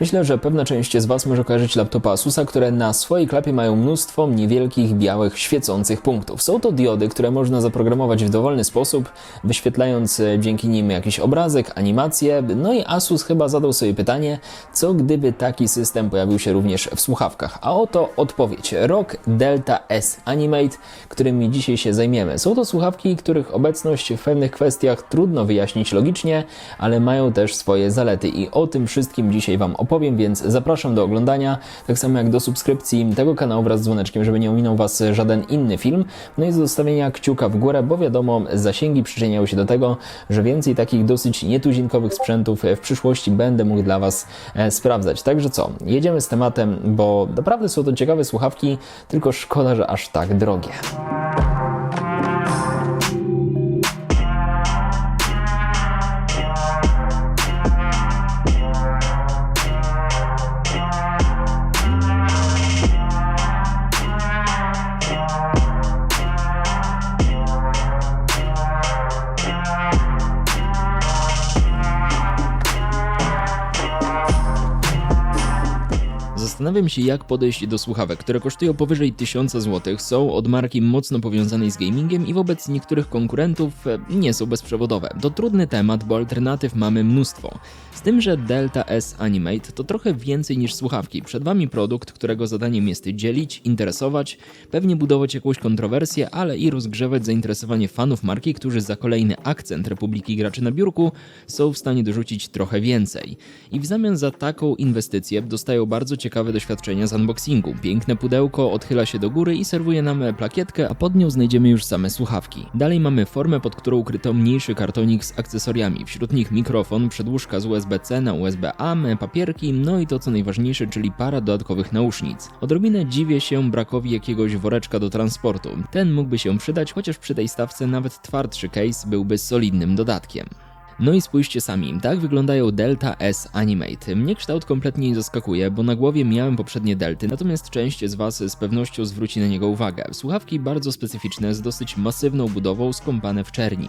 Myślę, że pewna część z Was może kojarzyć laptopa Asusa, które na swojej klapie mają mnóstwo niewielkich, białych, świecących punktów. Są to diody, które można zaprogramować w dowolny sposób, wyświetlając e, dzięki nim jakiś obrazek, animację. No i Asus chyba zadał sobie pytanie, co gdyby taki system pojawił się również w słuchawkach. A oto odpowiedź. ROG Delta S Animate, którymi dzisiaj się zajmiemy. Są to słuchawki, których obecność w pewnych kwestiach trudno wyjaśnić logicznie, ale mają też swoje zalety i o tym wszystkim dzisiaj Wam opowiem, więc zapraszam do oglądania, tak samo jak do subskrypcji tego kanału wraz z dzwoneczkiem, żeby nie ominął Was żaden inny film, no i do zostawienia kciuka w górę, bo wiadomo, zasięgi przyczyniają się do tego, że więcej takich dosyć nietuzinkowych sprzętów w przyszłości będę mógł dla Was e, sprawdzać. Także co, jedziemy z tematem, bo naprawdę są to ciekawe słuchawki, tylko szkoda, że aż tak drogie. Zastanawiam się, jak podejść do słuchawek, które kosztują powyżej 1000 zł, są od marki mocno powiązanej z gamingiem i wobec niektórych konkurentów e, nie są bezprzewodowe. To trudny temat, bo alternatyw mamy mnóstwo. Z tym, że Delta S Animate to trochę więcej niż słuchawki. Przed Wami produkt, którego zadaniem jest dzielić, interesować, pewnie budować jakąś kontrowersję, ale i rozgrzewać zainteresowanie fanów marki, którzy za kolejny akcent Republiki Graczy na biurku są w stanie dorzucić trochę więcej. I w zamian za taką inwestycję dostają bardzo ciekawe doświadczenia z unboxingu. Piękne pudełko odchyla się do góry i serwuje nam plakietkę, a pod nią znajdziemy już same słuchawki. Dalej mamy formę, pod którą ukryto mniejszy kartonik z akcesoriami. Wśród nich mikrofon, przedłużka z USB-C na USB-A, papierki, no i to co najważniejsze, czyli para dodatkowych nausznic. Odrobinę dziwię się brakowi jakiegoś woreczka do transportu. Ten mógłby się przydać, chociaż przy tej stawce nawet twardszy case byłby solidnym dodatkiem. No i spójrzcie sami, tak wyglądają Delta S Animate. Mnie kształt kompletnie nie zaskakuje, bo na głowie miałem poprzednie Delty, natomiast część z Was z pewnością zwróci na niego uwagę. Słuchawki bardzo specyficzne, z dosyć masywną budową, skąpane w czerni.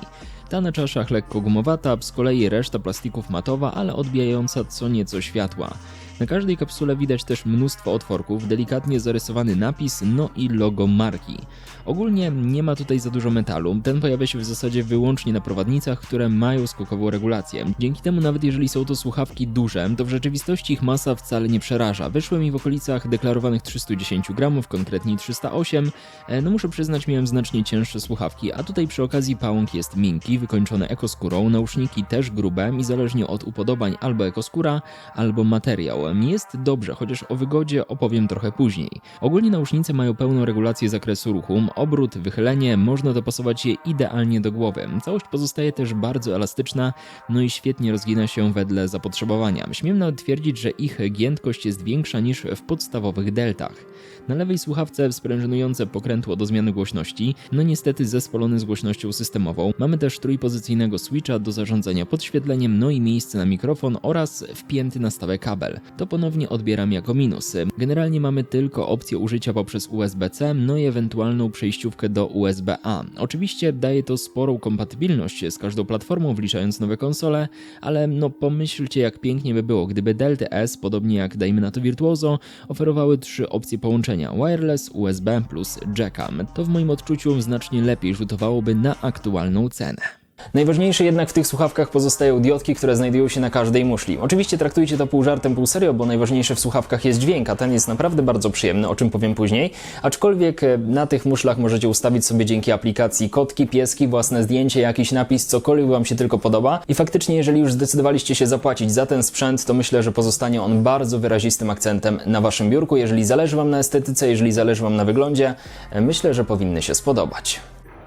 Ta na czaszach lekko gumowata, z kolei reszta plastików matowa, ale odbijająca co nieco światła. Na każdej kapsule widać też mnóstwo otworków, delikatnie zarysowany napis, no i logo marki. Ogólnie nie ma tutaj za dużo metalu, ten pojawia się w zasadzie wyłącznie na prowadnicach, które mają skokową regulację. Dzięki temu nawet jeżeli są to słuchawki duże, to w rzeczywistości ich masa wcale nie przeraża. Wyszły mi w okolicach deklarowanych 310 gramów, konkretnie 308. E, No muszę przyznać, miałem znacznie cięższe słuchawki, a tutaj przy okazji pałąk jest miękki, wykończony ekoskórą, nauszniki też grube i zależnie od upodobań albo ekoskóra, albo materiał. Jest dobrze, chociaż o wygodzie opowiem trochę później. Ogólnie nausznice mają pełną regulację zakresu ruchu, obrót, wychylenie, można dopasować je idealnie do głowy. Całość pozostaje też bardzo elastyczna, no i świetnie rozgina się wedle zapotrzebowania. Śmiem nawet twierdzić, że ich giętkość jest większa niż w podstawowych deltach. Na lewej słuchawce sprężynujące pokrętło do zmiany głośności, no niestety zespolony z głośnością systemową. Mamy też trójpozycyjnego switcha do zarządzania podświetleniem, no i miejsce na mikrofon oraz wpięty na stałe kabel. To ponownie odbieram jako minusy. Generalnie mamy tylko opcję użycia poprzez USB-C, no i ewentualną przejściówkę do USB-A. Oczywiście daje to sporą kompatybilność z każdą platformą, wliczając nowe konsole, ale no pomyślcie jak pięknie by było, gdyby Delta S, podobnie jak dajmy na to Virtuoso, oferowały trzy opcje połączenia wireless, USB plus jacka. To w moim odczuciu znacznie lepiej rzutowałoby na aktualną cenę. Najważniejsze jednak w tych słuchawkach pozostają diodki, które znajdują się na każdej muszli. Oczywiście traktujcie to pół żartem, pół serio, bo najważniejsze w słuchawkach jest dźwięk, a ten jest naprawdę bardzo przyjemny, o czym powiem później. Aczkolwiek e, na tych muszlach możecie ustawić sobie dzięki aplikacji kotki, pieski, własne zdjęcie, jakiś napis, cokolwiek Wam się tylko podoba. I faktycznie, jeżeli już zdecydowaliście się zapłacić za ten sprzęt, to myślę, że pozostanie on bardzo wyrazistym akcentem na Waszym biurku. Jeżeli zależy Wam na estetyce, jeżeli zależy Wam na wyglądzie, e, myślę, że powinny się spodobać.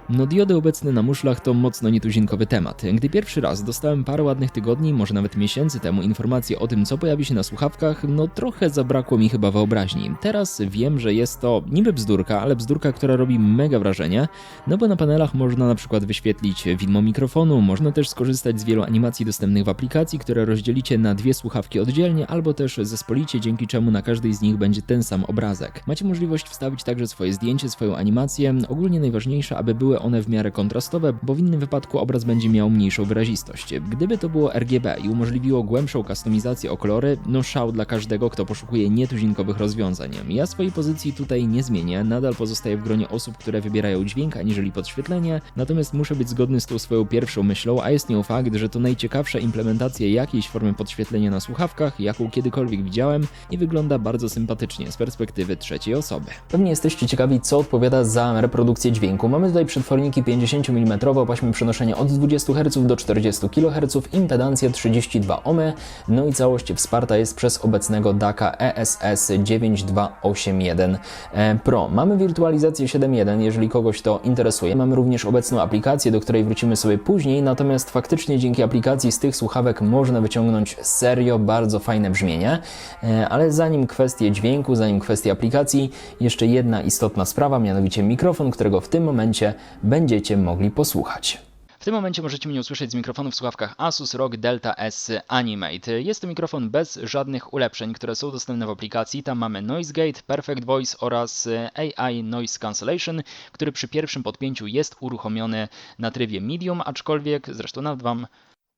No diody obecne na muszlach to mocno nietuzinkowy temat. Gdy pierwszy raz dostałem parę ładnych tygodni, może nawet miesięcy temu informację o tym, co pojawi się na słuchawkach, no trochę zabrakło mi chyba wyobraźni. Teraz wiem, że jest to niby bzdurka, ale bzdurka, która robi mega wrażenie, no bo na panelach można na przykład wyświetlić widmo mikrofonu, można też skorzystać z wielu animacji dostępnych w aplikacji, które rozdzielicie na dwie słuchawki oddzielnie, albo też zespolicie, dzięki czemu na każdej z nich będzie ten sam obrazek. Macie możliwość wstawić także swoje zdjęcie, swoją animację, ogólnie najważniejsze, aby były były one w miarę kontrastowe, bo w innym wypadku obraz będzie miał mniejszą wyrazistość. Gdyby to było RGB i umożliwiło głębszą kustomizację o kolory, no szał dla każdego, kto poszukuje nietuzinkowych rozwiązań. Ja swojej pozycji tutaj nie zmienię, nadal pozostaję w gronie osób, które wybierają dźwięk aniżeli podświetlenie, natomiast muszę być zgodny z tą swoją pierwszą myślą, a jest nią fakt, że to najciekawsza implementacja jakiejś formy podświetlenia na słuchawkach, jaką kiedykolwiek widziałem i wygląda bardzo sympatycznie z perspektywy trzeciej osoby. Pewnie jesteście ciekawi, co odpowiada za reprodukcję dźwięku. Mamy tutaj przetworniki 50 mm o paśmie przenoszenia od 20 Hz do 40 kHz, impedancję 32 ohmy, no i całość wsparta jest przez obecnego DAC'a ESS 9281 e, Pro. Mamy wirtualizację 7.1, jeżeli kogoś to interesuje. Mamy również obecną aplikację, do której wrócimy sobie później, natomiast faktycznie dzięki aplikacji z tych słuchawek można wyciągnąć serio bardzo fajne brzmienie. E, Ale zanim kwestie dźwięku, zanim kwestie aplikacji, jeszcze jedna istotna sprawa, mianowicie mikrofon, którego w tym momencie będziecie mogli posłuchać. W tym momencie możecie mnie usłyszeć z mikrofonu w słuchawkach Asus ROG Delta S Animate. Jest to mikrofon bez żadnych ulepszeń, które są dostępne w aplikacji. Tam mamy Noise Gate, Perfect Voice oraz AI Noise Cancellation, który przy pierwszym podpięciu jest uruchomiony na trybie medium, aczkolwiek zresztą nawet Wam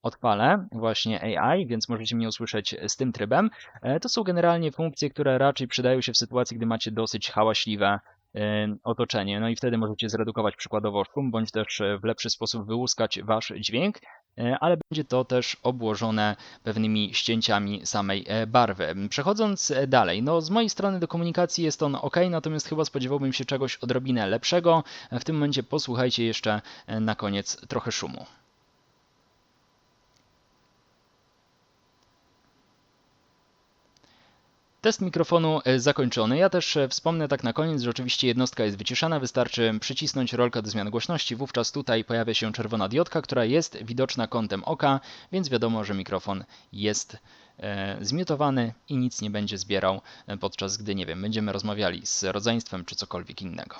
odpalę właśnie AI, więc możecie mnie usłyszeć z tym trybem. E, To są generalnie funkcje, które raczej przydają się w sytuacji, gdy macie dosyć hałaśliwe e, otoczenie. No i wtedy możecie zredukować przykładowo szum, bądź też e, w lepszy sposób wyłuskać wasz dźwięk, e, ale będzie to też obłożone pewnymi ścięciami samej e, barwy. Przechodząc dalej, no z mojej strony do komunikacji jest on ok, natomiast chyba spodziewałbym się czegoś odrobinę lepszego. W tym momencie posłuchajcie jeszcze na koniec trochę szumu. Test mikrofonu e, zakończony. Ja też e, wspomnę tak na koniec, że oczywiście jednostka jest wyciszana, wystarczy przycisnąć rolkę do zmian głośności, wówczas tutaj pojawia się czerwona diodka, która jest widoczna kątem oka, więc wiadomo, że mikrofon jest e, zmiutowany i nic nie będzie zbierał, podczas gdy, nie wiem, będziemy rozmawiali z rodzeństwem czy cokolwiek innego.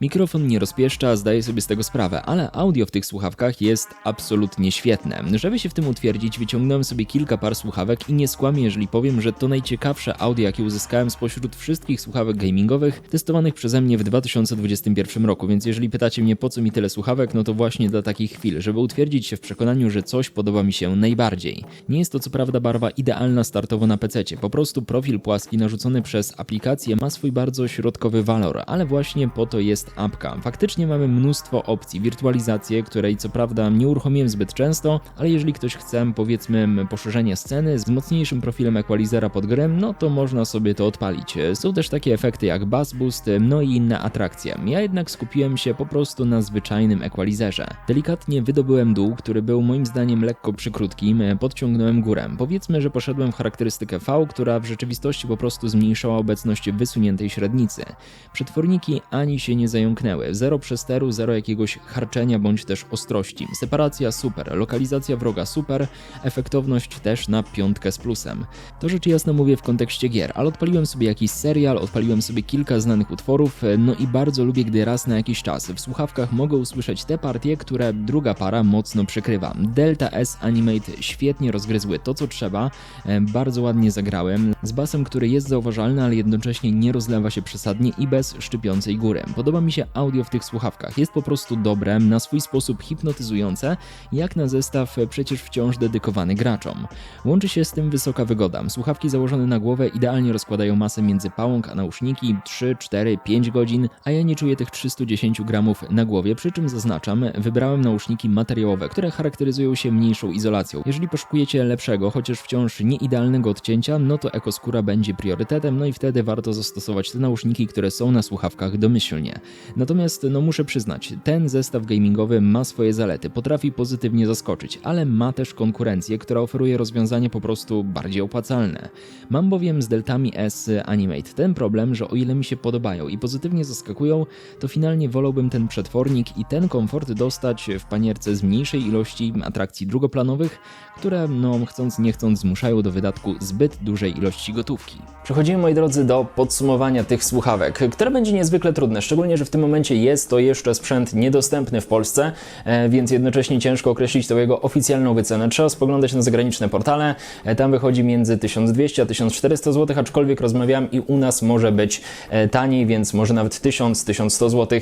Mikrofon nie rozpieszcza, zdaję sobie z tego sprawę, ale audio w tych słuchawkach jest absolutnie świetne. Żeby się w tym utwierdzić, wyciągnąłem sobie kilka par słuchawek i nie skłamię, jeżeli powiem, że to najciekawsze audio, jakie uzyskałem spośród wszystkich słuchawek gamingowych testowanych przeze mnie w 2021 roku, więc jeżeli pytacie mnie po co mi tyle słuchawek, no to właśnie dla takich chwil, żeby utwierdzić się w przekonaniu, że coś podoba mi się najbardziej. Nie jest to co prawda barwa idealna startowo na PC, po prostu profil płaski narzucony przez aplikację ma swój bardzo środkowy walor, ale właśnie po to jest apka. Faktycznie mamy mnóstwo opcji, wirtualizację, której co prawda nie uruchomiłem zbyt często, ale jeżeli ktoś chce powiedzmy poszerzenie sceny z mocniejszym profilem equalizera pod grę, no to można sobie to odpalić. Są też takie efekty jak bass boost, no i inne atrakcje. Ja jednak skupiłem się po prostu na zwyczajnym equalizerze. Delikatnie wydobyłem dół, który był moim zdaniem lekko przykrótkim, podciągnąłem górę. Powiedzmy, że poszedłem w charakterystykę V, która w rzeczywistości po prostu zmniejszała obecność wysuniętej średnicy. Przetworniki ani się nie zająknęły, zero przesteru, zero jakiegoś harczenia bądź też ostrości. Separacja super, lokalizacja wroga super, efektowność też na piątkę z plusem. To rzecz jasna mówię w kontekście gier, ale odpaliłem sobie jakiś serial, odpaliłem sobie kilka znanych utworów, no i bardzo lubię, gdy raz na jakiś czas w słuchawkach mogę usłyszeć te partie, które druga para mocno przykrywa. Delta S Animate świetnie rozgryzły to, co trzeba, e, bardzo ładnie zagrałem, z basem, który jest zauważalny, ale jednocześnie nie rozlewa się przesadnie i bez szczypiącej góry. Podoba mi się audio w tych słuchawkach, jest po prostu dobre, na swój sposób hipnotyzujące, jak na zestaw e, przecież wciąż dedykowany graczom. Łączy się z tym wysoka wygoda. Słuchawki założone na głowę idealnie rozkładają masę między pałąk a nauszniki 3, 4, 5 godzin, a ja nie czuję tych 310 gramów na głowie, przy czym zaznaczam, wybrałem nauszniki materiałowe, które charakteryzują się mniejszą izolacją. Jeżeli poszukujecie lepszego, chociaż wciąż nieidealnego odcięcia, no to ekoskóra będzie priorytetem, no i wtedy warto zastosować te nauszniki, które są na słuchawkach domyślnie. Natomiast, no muszę przyznać, ten zestaw gamingowy ma swoje zalety, potrafi pozytywnie zaskoczyć, ale ma też konkurencję, która oferuje rozwiązanie po prostu bardziej opłacalne. Mam bowiem z Deltami S Animate ten problem, że o ile mi się podobają i pozytywnie zaskakują, to finalnie wolałbym ten przetwornik i ten komfort dostać w panierce z mniejszej ilości atrakcji drugoplanowych, które, no chcąc nie chcąc, zmuszają do wydatku zbyt dużej ilości gotówki. Przechodzimy, moi drodzy, do podsumowania tych słuchawek, które będzie niezwykle trudne, szczególnie, że w tym momencie jest to jeszcze sprzęt niedostępny w Polsce, e, więc jednocześnie ciężko określić tą jego oficjalną wycenę. Trzeba spoglądać na zagraniczne portale, e, tam wychodzi między 1200 a 1400 zł, aczkolwiek rozmawiam i u nas może być e, taniej, więc może nawet 1000-1100 zł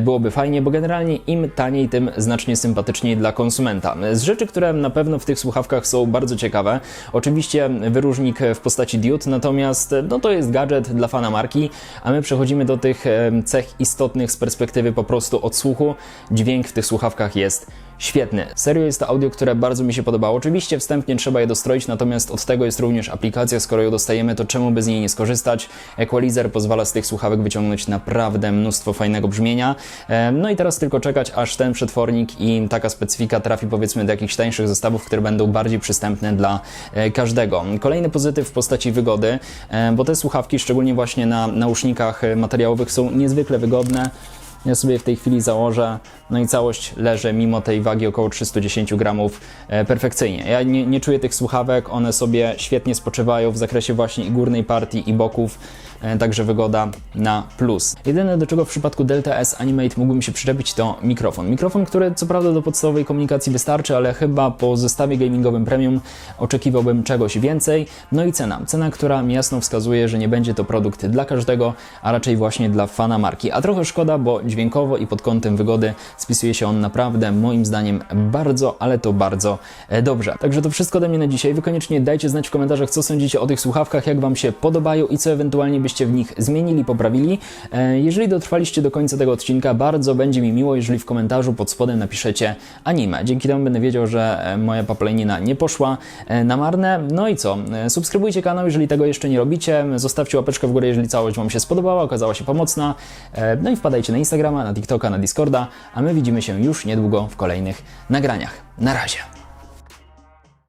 byłoby fajnie, bo generalnie im taniej, tym znacznie sympatyczniej dla konsumenta. Z rzeczy, które na pewno w tych słuchawkach są bardzo ciekawe, oczywiście wyróżnik w postaci diod, natomiast e, no to jest gadżet dla fana marki, a my przechodzimy do tych cech istotnych z perspektywy po prostu odsłuchu. Dźwięk w tych słuchawkach jest świetny. Serio jest to audio, które bardzo mi się podobało. Oczywiście wstępnie trzeba je dostroić, natomiast od tego jest również aplikacja. Skoro ją dostajemy, to czemu by z niej nie skorzystać? Equalizer pozwala z tych słuchawek wyciągnąć naprawdę mnóstwo fajnego brzmienia. E, No i teraz tylko czekać, aż ten przetwornik i taka specyfika trafi powiedzmy do jakichś tańszych zestawów, które będą bardziej przystępne dla e, każdego. Kolejny pozytyw w postaci wygody, e, bo te słuchawki, szczególnie właśnie na nausznikach materiałowych, są niezwykle wygodne. Ja sobie w tej chwili założę, no i całość leży mimo tej wagi około 310 gramów e, perfekcyjnie. Ja nie, nie czuję tych słuchawek, one sobie świetnie spoczywają w zakresie właśnie i górnej partii i boków, e, także wygoda na plus. Jedyne do czego w przypadku Delta S Animate mógłbym się przyczepić to mikrofon. Mikrofon, który co prawda do podstawowej komunikacji wystarczy, ale chyba po zestawie gamingowym premium oczekiwałbym czegoś więcej. No i cena. Cena, która jasno wskazuje, że nie będzie to produkt dla każdego, a raczej właśnie dla fana marki. A trochę szkoda, bo dźwiękowo i pod kątem wygody spisuje się on naprawdę moim zdaniem bardzo, ale to bardzo e, dobrze. Także to wszystko ode mnie na dzisiaj. Wy koniecznie dajcie znać w komentarzach, co sądzicie o tych słuchawkach, jak Wam się podobają i co ewentualnie byście w nich zmienili, poprawili. E, Jeżeli dotrwaliście do końca tego odcinka, bardzo będzie mi miło, jeżeli w komentarzu pod spodem napiszecie anime. Dzięki temu będę wiedział, że e, moja paplanina nie poszła na marne. No i co? Subskrybujcie kanał, jeżeli tego jeszcze nie robicie. Zostawcie łapeczkę w górę, jeżeli całość Wam się spodobała, okazała się pomocna. No i wpadajcie na Instagrama, na TikToka, na Discorda, a my widzimy się już niedługo w kolejnych nagraniach. Na razie.